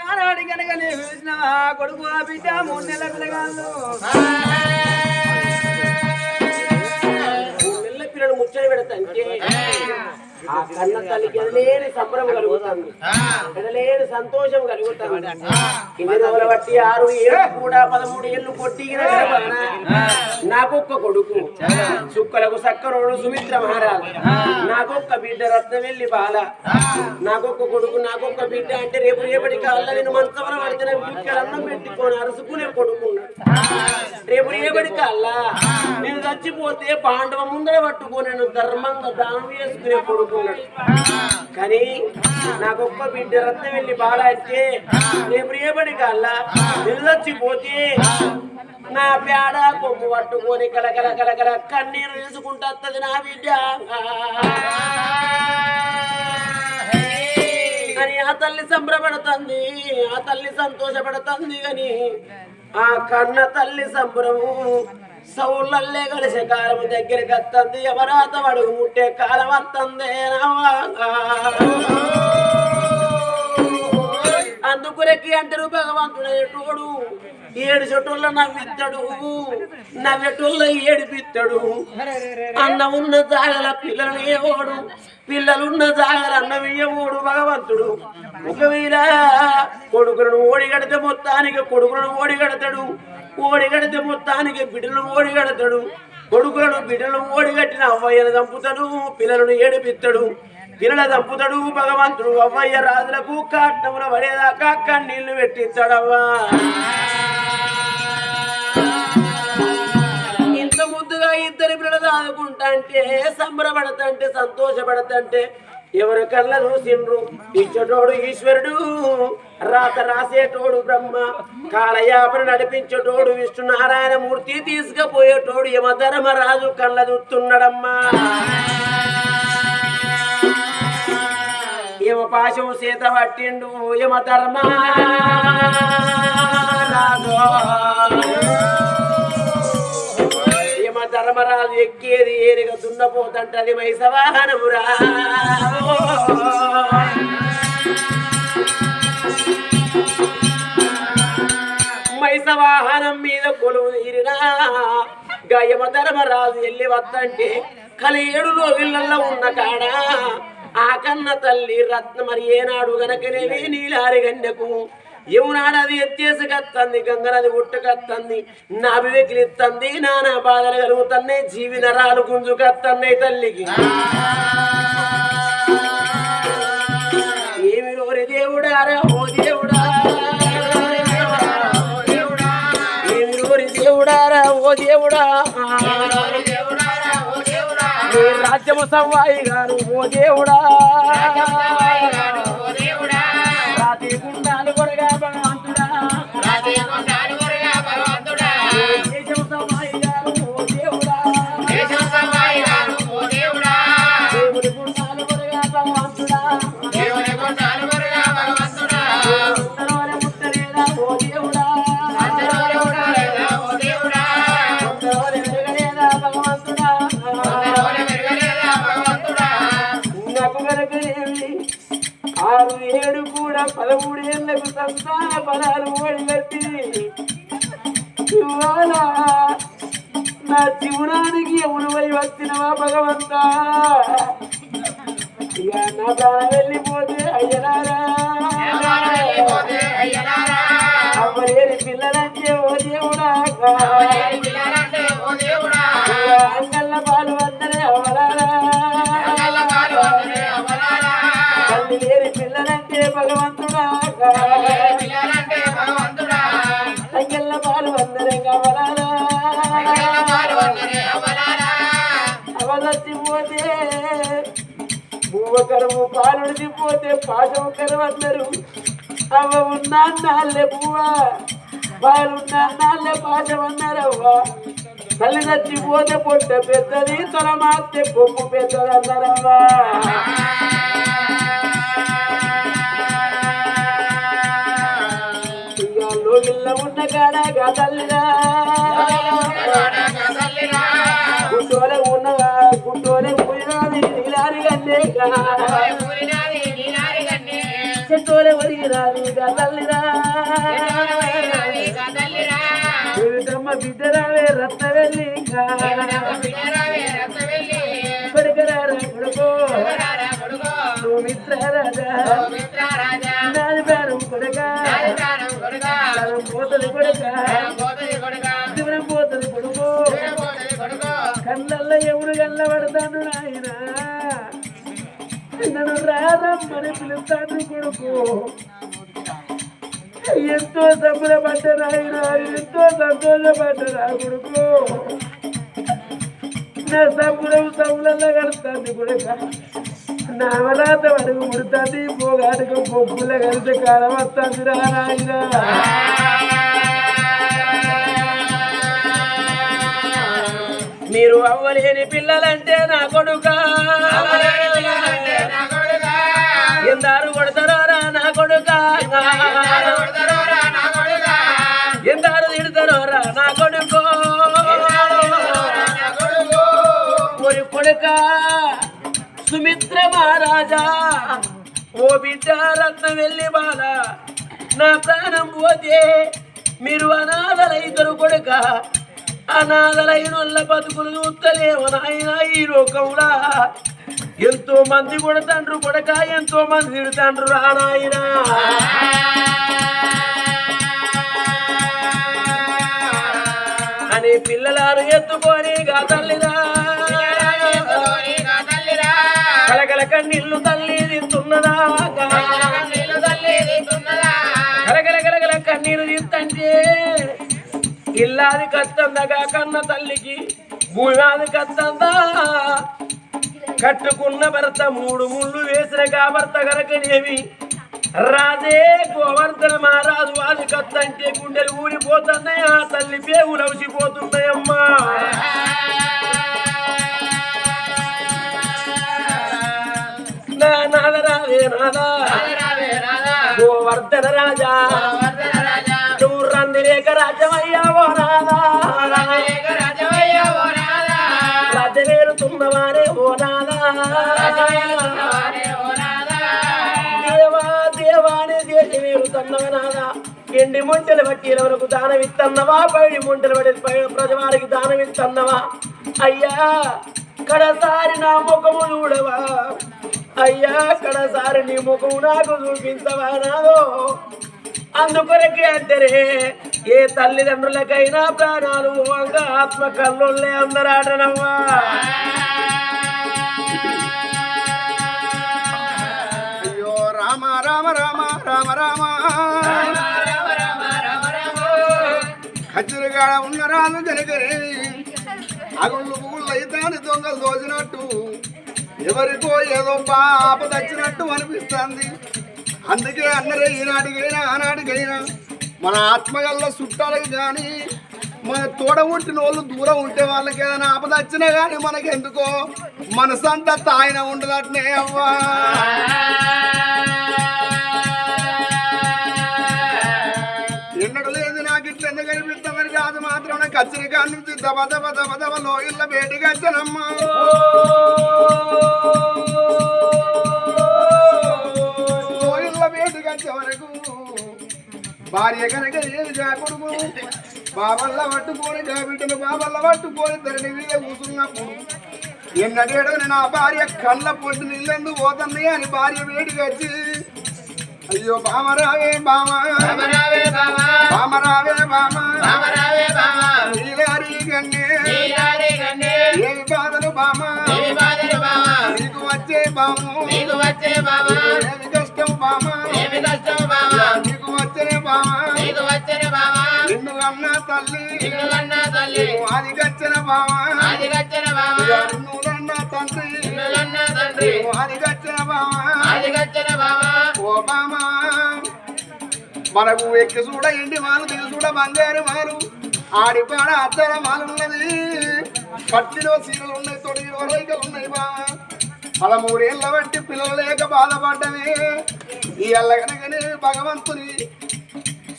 కానాడి కనుక నీ చూసిన కొడుకు ఆ బిడ్డ మూడు నెలల పిల్లగాళ్ళు. పిల్ల పిల్లలు ముచ్చట పెడతంటే ఆ కన్న తల్లికి ఎనలేని సంబరం కలుగుతుంది. ఎనలేని సంతోషం కలుగుతుంది. రోజుల బట్టి ఆరు ఏడు కూడా పదమూడు ఏళ్ళు కొట్టిగిన నాకొక్క కొడుకు. సుక్కలకు సక్కరోడు సుమిత్ర మహారాజు. నాకొక్క బిడ్డ రత్నవెల్లి బాల. నాకొక్క కొడుకు నాకొక్క బిడ్డ అంటే రేపు రేపటి కాళ్ళ నేను మంచవర పడితే అన్నం పెట్టుకొని అరుసుకునే కొడుకున్నాడు రేపు రేపటి కాళ్ళ నేను చచ్చిపోతే పాండవ ముందర పట్టుకొని నేను ధర్మంగా దానం చేసుకునే అనుకున్నాడు కానీ నాకు ఒక్క బిడ్డ రత్నం వెళ్ళి బాగా అయితే రేపు రేపటి కాళ్ళ నేను నా పేడ కొమ్ము పట్టుకొని కలకల కలకల కన్నీరు వేసుకుంటది నా బిడ్డ. కానీ ఆ తల్లి సంబరపడుతుంది ఆ తల్లి సంతోషపడుతుంది కానీ ఆ కన్న తల్లి సంబరము సౌళ్ళల్లే కలిసే కాలం దగ్గరికి వస్తుంది. ఎవరాత అడుగు ముట్టే కాలం వస్తుంది. అందుకురెక్కి అంటారు భగవంతుడు తోడు ఏడు చెట్టుల్లో నవ్విస్తాడు. నవ్వెట్టుల్లో ఏడిపిస్తాడు. అన్న ఉన్న జాగల పిల్లలు ఏవోడు పిల్లలున్న జాగల అన్నం ఇయ్యవోడు భగవంతుడు. ఒకవేళ కొడుకులను ఓడిగడితే మొత్తానికి కొడుకులను ఓడిగడతాడు. ఓడిగడితే మొత్తానికి బిడ్డలను ఓడిగడతాడు. కొడుకులను బిడ్డలను ఓడిగట్టిన అవ్వయ్యను చంపుతాడు. పిల్లలను ఏడిపిస్తాడు. పిల్లల చంపుతాడు భగవంతుడు అవ్వయ్య రాజులకు కాట్టముల పడేదాకా కన్నీళ్ళు పెట్టిస్తాడవ్వా ఇంత ముద్దుగా ఇద్దరి పిల్లలు ఆదుకుంటాంటే సంబరపడతంటే సంతోషపడతంటే ఎవరు కళ్ళ చూసిండ్రు ఇచ్చటోడు ఈశ్వరుడు రాత రాసేటోడు బ్రహ్మ కాలయాపన నడిపించేటోడు విష్ణునారాయణ మూర్తి తీసుకుపోయేటోడు యమధర్మరాజు కళ్ళ చూస్తున్నాడమ్మా యమ పాశం సీత పట్టిండు యమ ధర్మ యమ ధర్మరాజు ఎక్కేది ఏరిగా దున్నపోతంటది మైసవాహనమురా మైసవాహనం మీద కొలువు తీరినా గయమ ధర్మరాజు వెళ్ళి వద్దంటే కలియేడు లోగిళ్ళల్లో ఉన్న కాడ ఆ కన్న తల్లి రత్న మరి ఏనాడు గనకనేవి నీలారి గన్నెకు ఏనాడు అది ఎత్తేసుకత్తంది గంగనది ఉట్టుకత్తంది నా అభివెకిలిత్తంది నానా బాధలు కలుగుతున్నాయి జీవి నరాలు గుంజుకత్తన్నాయి తల్లికి. ఏమి రోరి దేవుడారా ఓ దేవుడా. ఏమి రోరి దేవుడారా ఓ దేవుడా. నీ రాజ్యము గారు ఓ దేవుడా. జీవనానికి ఎవరువై వచ్చినవా భగవంతా? ఇక నా ప్రాణం వెళ్ళిపోతే అయ్యనారా? అమ్మలేని పిల్లలంటే ఓ దేవుడా? భూవకరము పాలుడిపోతే పాశవకరం అందరు అవ్వ ఉన్నా నాళ్ళే పువ్వ పాలున్నా నాళ్ళే పాశం అన్నారవ్వ తల్లి చచ్చిపోతే పొట్ట పెద్దది తల మాత్తే కొమ్ము పెద్దది అన్నారవ్వా ఇక లోగిల్ల ఉన్న కాడ తల్లిరా కళ్ళల్లో ఎవడు గల్ల పడతాను నన్ను రారమ్మని పిలుస్తాను కొడుకు ఎంతో సంబరపడ్డ నాయన ఎంతో సంతోషపడ్డరా కొడుకు. నా సంబరం సములలో కలుస్తాను కొడుక. నా అవరాత అడుగు ముడుతుంది పోగాడుకు పొప్పుల కలిసి కాలం వస్తుంది రా నాయన మీరు అవ్వలేని పిల్లలంటే నా కొడుక. ఎందారు మహారాజా ఓ బిడ్డ రత్న వెళ్ళి బాల. నా ప్రాణం పోతే మీరు అనాథలైతరు కొడుక అనాథలైన వాళ్ళ బతుకులు చూస్తలేవు నాయన ఈ లోకంలా. ఎంతో మంది కొడతాండ్రు కొడక ఎంతో మంది తిడతాండ్రు రానాయన. అని పిల్లలారు ఎత్తుకొని గా తల్లిరా. కన్నీరు తింటే ఇల్లాది కత్తందగా కన్న తల్లికి భూమాది కత్తందా కట్టుకున్న భర్త మూడు ముళ్ళు వేసిన భర్త కనుకనేమి రాజే గోవర్ధన మహారాజు వాది కత్తంటే గుండెలు ఊడిపోతున్నాయి ఆ తల్లి పేగులు అవసిపోతున్నాయమ్మా. నా నాద? గోవర్ధన రాజా? రాజవేలుతున్నవారే ఓ దేవా దేవానే ఎండి మొంటలు బట్టి వరకు దానమిత్తన్నవా? పైడి మొంటలు బట్టి పై ప్రజవారికి దానమిత్తన్నవా? అయ్యా కడసారి నా ముఖము చూడవా? అయ్యా కడసారి నీ ముఖము నాకు చూపించవా నాదో? అందుకొరకే అంటరే ఏ తల్లిదండ్రులకైనా ప్రాణాలు పోవంగా ఆత్మ కల్లోళ్ళే అందరాటనమ్మా అయ్యో రామ రామ రామ రామ రామ. ఖచ్చితంగా ఉన్న రాను జనగరే అగుళ్ళు పుగుళ్ళు అయితాని దొంగలు దోచినట్టు ఎవరికో ఏదో పాప తెచ్చినట్టు అనిపిస్తుంది. అందుకే అందరూ ఈనాటికైనా ఆనాటికైనా మన ఆత్మగల్ల చుట్టాలకి కానీ మన తోడ ఉంటిన వాళ్ళు దూరం ఉంటే వాళ్ళకి ఏదైనా ఆపద వచ్చినా కానీ మనకెందుకో? మనసంతా తాయిన ఉండదట్నే అవ్వా. ఎన్నడూ లేదు నాకు ఇట్లా ఎందుకు కనిపిస్తామని కాదు మాత్రం. కచ్చరికా నుంచి దబ దబ దబ దబ లోయల్ల బయటికి వచ్చానమ్మా. లోయల్ల బయటికి వచ్చే వరకు భార్య కనుక ఏది కాకూడదు బాబల్ల పట్టుకొని కాబిడ్డను బాబల్ల పట్టుకొని ధరణి మీద కూర్చున్నప్పుడు ఎన్నడేడో నేను ఆ భార్య కళ్ళ పొట్టు నీళ్ళెందుకు పోతుంది అని భార్య వేడికి వచ్చి అయ్యో బామరావే బామ. బామరావే బామ. నీలారి గన్నే. ఏమి బాధలు బామ? నీకు వచ్చే బాము? ఏమి కష్టం బామ? నీకు వచ్చే బావా నిన్ను అన్న తల్లి నువ్వు అది గచ్చిన బామ నిన్ను అన్న తండ్రి నువ్వు అది గచ్చిన బావా ఓ బామా మనకు ఎక్కి చూడ ఇంటి మాలు దిగు చూడ బంగారు మాలు ఆడిపాడ అత్తర మాలున్నది పట్టిలో సీరలు ఉన్నాయి తొడిలో రైకలు ఉన్నాయి బావా బా పదమూడేళ్ళ బట్టి పిల్లలు లేక బాధపడ్డమే. ఈ అల్లగనగనే భగవంతుని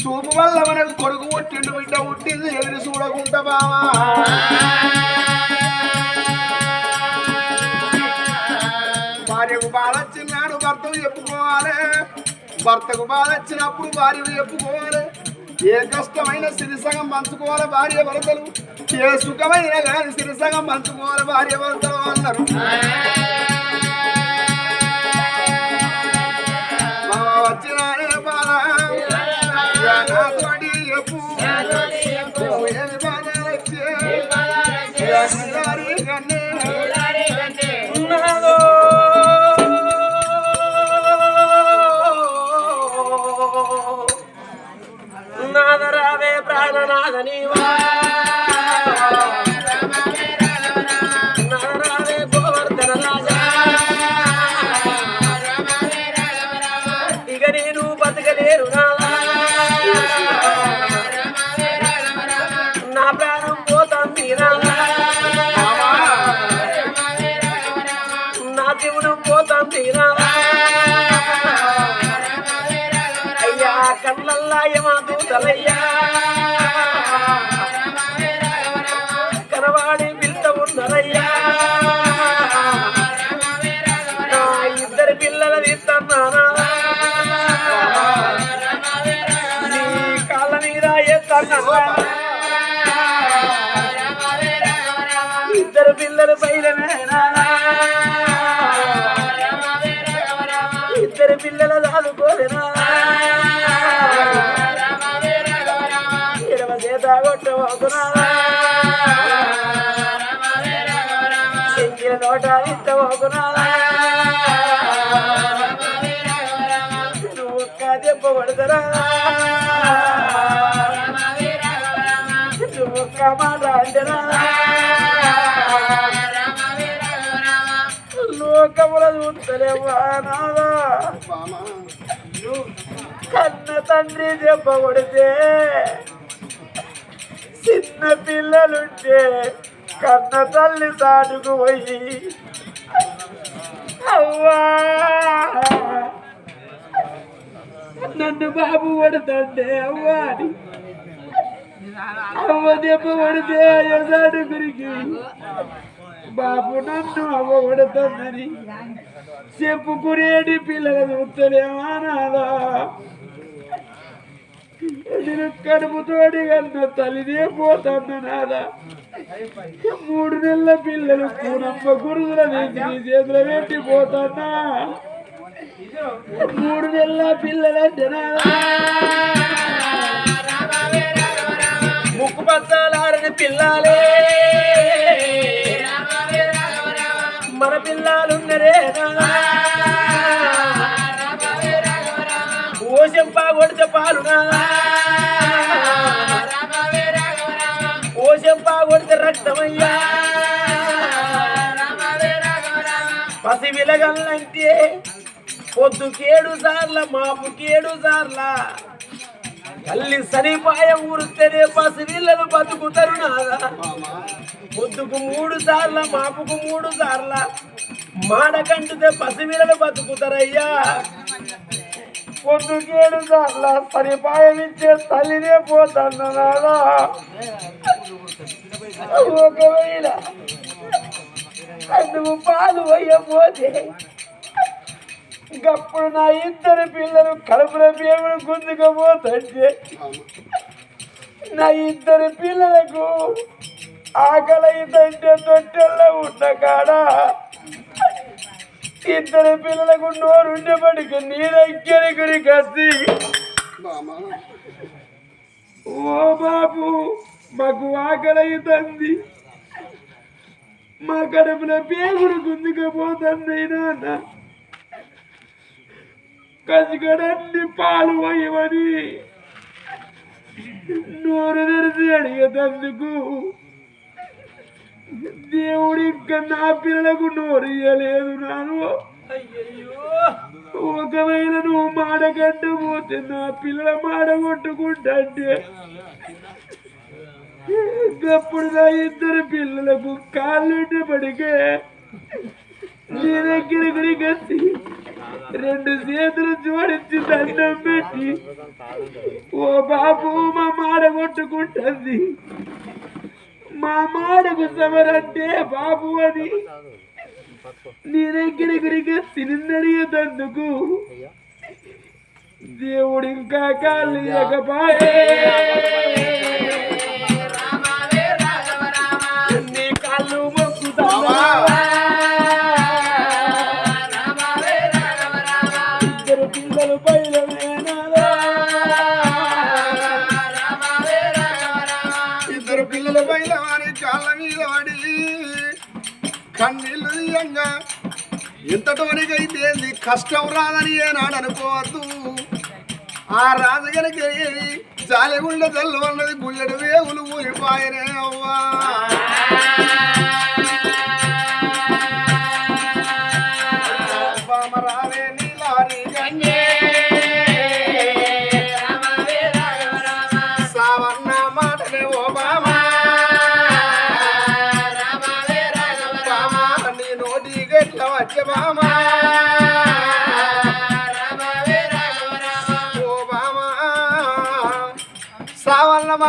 చూపు వల్ల మనకు కొడుకు పుట్టిండు బిడ్డ పుట్టింది ఎదురు చూడకుండా బావా. భార్యకు బాధ చిన్నాడు భర్తకు చెప్పుకోవాలి. భర్తకు బాధ వచ్చినప్పుడు భార్య చెప్పుకోవాలి. ఏ కష్టమైన సిరిసగం పంచుకోవాలి భార్య భర్తలు ఏ సుఖమైన కానీ సిరిసగం పంచుకోవాలి భార్య భర్తలు అన్నారు. నాదా అయ్యా కళ్ళల్లా ఏమా దూతలయ్యా. నోట ఇట్టబోతున్నా నువ్వు ఒక్క దెబ్బ నువ్వు ఒక్క మాట అంటరా లోకముల చూస్తలేవా నాదా కన్న తండ్రి దెబ్బ కొడితే చిన్న పిల్లలుంటే కన్న తల్లి సాటుకు పోయి. అవ్వా! నన్ను బాబు కొడుతుంటే అవ్వా అని. అవ్వ దెబ్బ పడితే ఎసాడు గురికి. బాబు నన్ను అవ్వ కొడుతుందని చెప్పుకునేటి పిల్లలు చూస్తలేమా నాదా? నేను కడుపుతోడి కన్నా తల్లిదే పోతాను నాదా? మూడు నెలల పిల్లలు కూనమ్మ గురుదుల వేసి నీ చేతుల పెట్టి పోతానా? మూడు నెలల పిల్లలంటే ముక్కు పచ్చాలారని పిల్లాలే. మన పిల్లలున్నరే ఓ చెంపా కొడితే పాలునా కొడితే రక్తమయ్యా. పసి విలగల్లంటే పొద్దుకేడు సార్ల మాపుకేడు సార్ల. తల్లి సరిపాయం ఊరితేనే పసిపిల్లలు బతుకుతారు నాదా. పొద్దుకు మూడు సార్ల మాపుకు మూడు సార్ల. మాడకంటితే పసిపిల్లలు బతుకుతారయ్యా. పొద్దుకేడు సార్ల సరిపాయనిచ్చే తల్లినే పోతాను నాదా. ఒకవేళ నువ్వు పాలు పోయపోతే ఇంకప్పుడు నా ఇద్దరు పిల్లలు కడుపుల పేగులు గుంజుకపోతుంటే నా ఇద్దరు పిల్లలకు ఆకలి అయిందంటే తొట్టెల్లో ఉన్న కాడ ఇద్దరు పిల్లలకు నోరుండబడికి నీ దగ్గర గురి కసి ఓ బాబు మాకు ఆకలి మా కడుపుల పేగుడు గుంజుకపోతుంది నాన్న. కసిగడన్ని పాలు పోయమని నోరు తెరిచి అడిగేటందుకు దేవుడు ఇంకా నా పిల్లలకు నోరు ఇయ్యలేదు నాను ఒకవేళ నువ్వు మాట పోతే నా పిల్లల మాట కొట్టుకుంటే అప్పుడు నా ఇద్దరు పిల్లలకు కాళ్ళు పడికే నీ దగ్గర గురికొచ్చి రెండు చేతులు జోడించి దండం పెట్టి ఓ బాబు మా మాడ కొట్టుకుంటుంది మా మాడకు సమరంటే బాబు అని నీ దగ్గర గురికొచ్చి నిన్నడిగేటందుకు దేవుడు ఇంకా కలియకపాయే నీ ఎంతటోనికైతే కష్టం రాదని ఏనాడు అనుకోవద్దు. ఆ రాజగనకి జాలిగుండ జల్లు అన్నది గుల్లెడు వేవులు ఊరిపాయనే అవ్వా.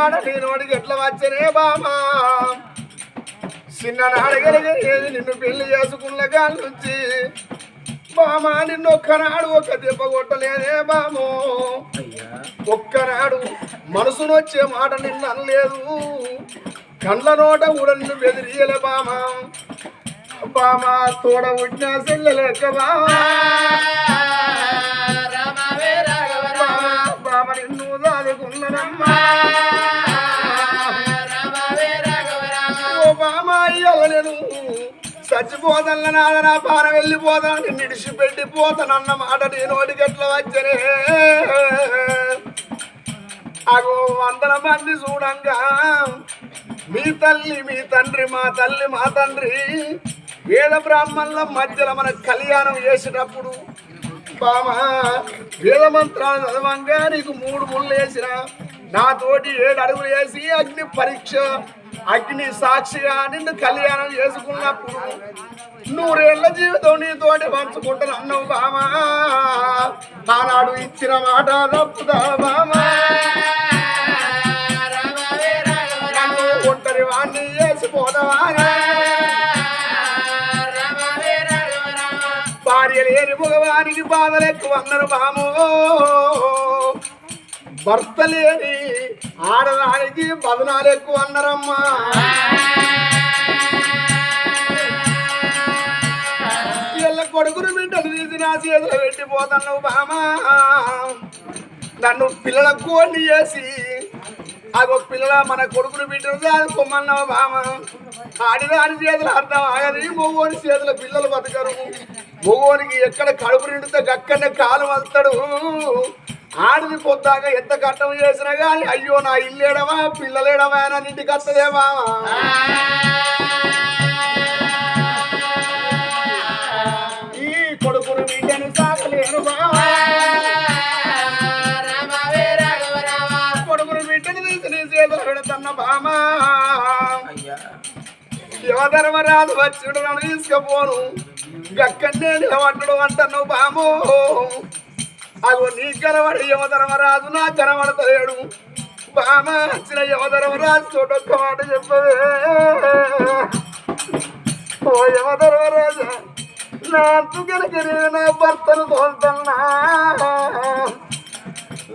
సావన్న మాట నీ నోటి గట్ల వచ్చనే బామా? చిన్ననాడు కలిగేది నిన్ను పెళ్ళి చేసుకున్న కాళ్ళ నుంచి? బామా నిన్ను ఒక్కనాడు ఒక్క దెబ్బ కొట్టలేదే బామో? ఒక్కనాడు మనసును వచ్చే మాట నిన్ను అనలేదు. కండ్ల నోట కూడా నిన్ను బెదిరియలే బామా. బామా తోడ ఉట్టిన సెల్లెలెక్క బామా, చచ్చిపోదల్ల నాదనా పాన వెళ్ళిపోతాను నిన్ను పోతానన్న మాట నేను అడిగట్ల ఎట్లా వచ్చనే. అగో వందల మంది చూడంగా మీ తల్లి మీ తండ్రి మా తల్లి మా తండ్రి వేద బ్రాహ్మణుల మధ్యలో మన కళ్యాణం చేసేటప్పుడు బామా వేద మంత్రాలు చదవంగా నీకు మూడు ముళ్ళు వేసిన నాతోటి ఏడు అడుగులు వేసి అగ్ని పరీక్ష అగ్ని సాక్షిగా నిన్ను కళ్యాణం చేసుకున్నప్పుడు నూరేళ్ళ జీవితం నీతోటి పంచుకుంటాను అన్నావు బామా. ఆనాడు ఇచ్చిన మాట తప్పుదా బామా. ఒంటరి వాణ్ణి వేసిపోదవా భార్య లేని మగవానికి బాధలు ఎక్కువ అన్నారు బామో. భర్త లేని ఆడదానికి బదనాలు ఎక్కువ అన్నారమ్మా. వీళ్ళ కొడుకును బిడ్డలు తీసి నా చేతిలో పెట్టిపోతున్నావు బామా. నన్ను పిల్లల కోడిని చేసి అగో పిల్లల మన కొడుకును బిడ్డలు కొమ్మన్నావు బామ. ఆడిదాని చేతులు అర్థం ఆగది మొగోని చేతుల పిల్లలు బతకరు. మొగోనికి ఎక్కడ కడుపు నిండితే గక్కనే కాలు వస్తాడు ఆడిది పొద్దాక ఎంత కట్టం చేసినా కానీ అయ్యో నా ఇల్లేడవా పిల్లలేడవా అని ఇంటికి వస్తుందే బామా ఈ కొడుకును బిడ్డను సాకలేను కొడుకును బిడ్డను తీసి నీ చేతులు పెడుతున్న బామా. యువధర్మరాజు వచ్చుడు నన్ను తీసుకపోను. గక్కన్నే నిలబడ్డు అంటున్నావు బామో. అగో నీ కనబడి యువధర్మరాజు నా కనబడతలేడు బామ వచ్చిన యువధర్మరాజు తోటి ఒక్క మాట చెప్పవే. ఓ యువధర్మరాజు నా అంతుకనక నా భర్తను తోలుతున్నా.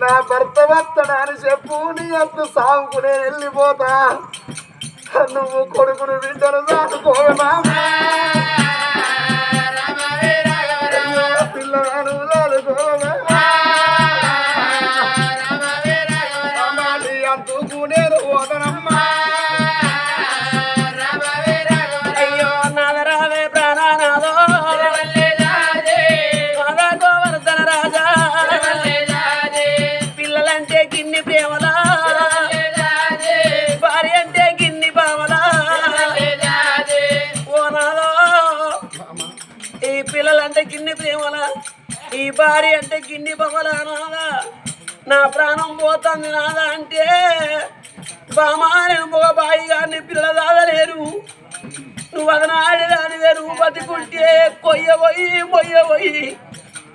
నా భర్త వస్తాడని చెప్పు నీ అంత సాగుకు నేను వెళ్ళిపోతా. నువ్వు కొడుకును బిడ్డను బామా భార్య అంటే గిన్ని పవలా నాదా నా ప్రాణం పోతుంది నాదా అంటే బామా నేను మగ బాయి గారిని పిల్లలు దాగలేరు. నువ్వు అదనాడిదాని నువ్వు బతికుంటే కొయ్యబోయి మొయ్యబోయి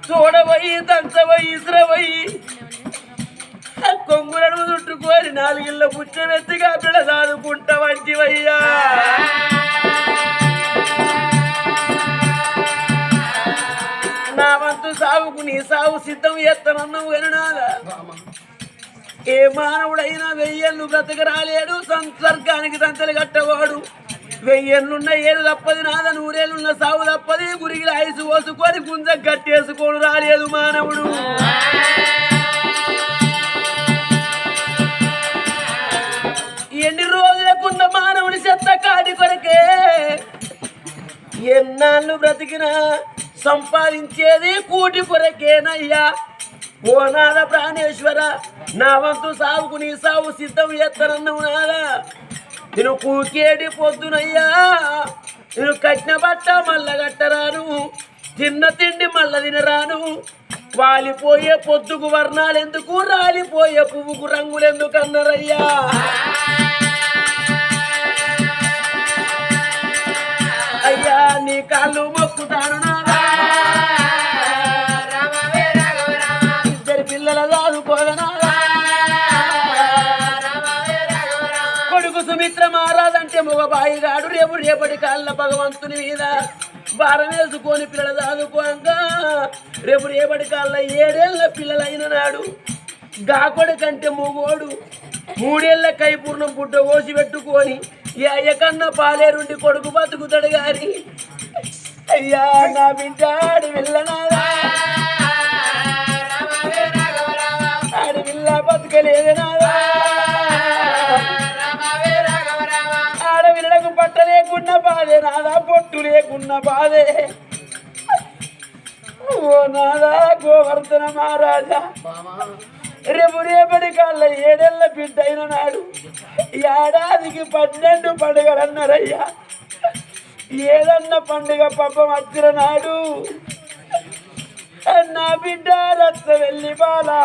చూడబోయి తంచబోయి ఇసురబోయి కొంగులను చుట్టుకొని నాలుగిళ్ళ పుచ్చమెత్తిగా పిల్ల వంటివయ్యా. నా వంతు సాగుకు నీ సాగు సిద్ధం చేస్తానన్నావు వినడాలా ఏ మానవుడైనా వెయ్యేళ్ళు బ్రతకరాలేడు సంసర్గానికి సంతలు కట్టవాడు. వెయ్యేళ్ళున్న ఏడు తప్పది నాద నూరేళ్ళున్న సాగు తప్పది గురిగిల ఐసు పోసుకొని గుంజ కట్టేసుకోడు రాలేదు మానవుడు. ఎన్ని రోజులకున్న మానవుడి చెత్త కాడి కొరకే ఎన్నాళ్ళు బ్రతికినా సంపాదించేది కూటి కొరకేనయ్యా. ఓ నాద ప్రాణేశ్వర నా వంతు సాగుకు నీ సాగు సిద్ధం ఎత్తనన్నావు నాదా నేను కూకేడి పొద్దునయ్యా. నేను కట్టిన బట్ట మల్ల కట్టరాను. తిన్న తిండి మల్ల తినరాను. వాలిపోయే పొద్దుకు వర్ణాలెందుకు రాలిపోయే పువ్వుకు రంగులెందుకు అన్నారయ్యా. అయ్యా నీ కాళ్ళు మొక్కుతాను మహారాజ్ అంటే బాయిగాడు రేపు రేపటి కాళ్ళ భగవంతుని మీద భారం వేసుకొని పిల్లలు చదువుకోగా. రేపు రేపటి కాళ్ళ ఏడేళ్ళ పిల్లలైన నాడు గాకొడు కంటే మూగోడు మూడేళ్ళ కైపూర్ణం పుట్ట కోసి పెట్టుకొని ఈ పాలేరుండి కొడుకు బతుకుతాడు గారి అయ్యా నా బిడ్డ ఆడి వెళ్ళనాదా ఆడి పిల్ల బతుకలేదు ఉన్న బాధే నాదా పొట్టు లేకున్న బాధే. ఓ నాదా గోవర్ధన మహారాజా. రేపు రేపటి కాళ్ళ ఏడేళ్ళ బిడ్డ అయిన నాడు ఏడాదికి పన్నెండు పండుగలు అన్నారయ్యా ఏదన్న పండుగ పాపం వచ్చిన నాడు నా బిడ్డ రత్త వెళ్ళి బాలా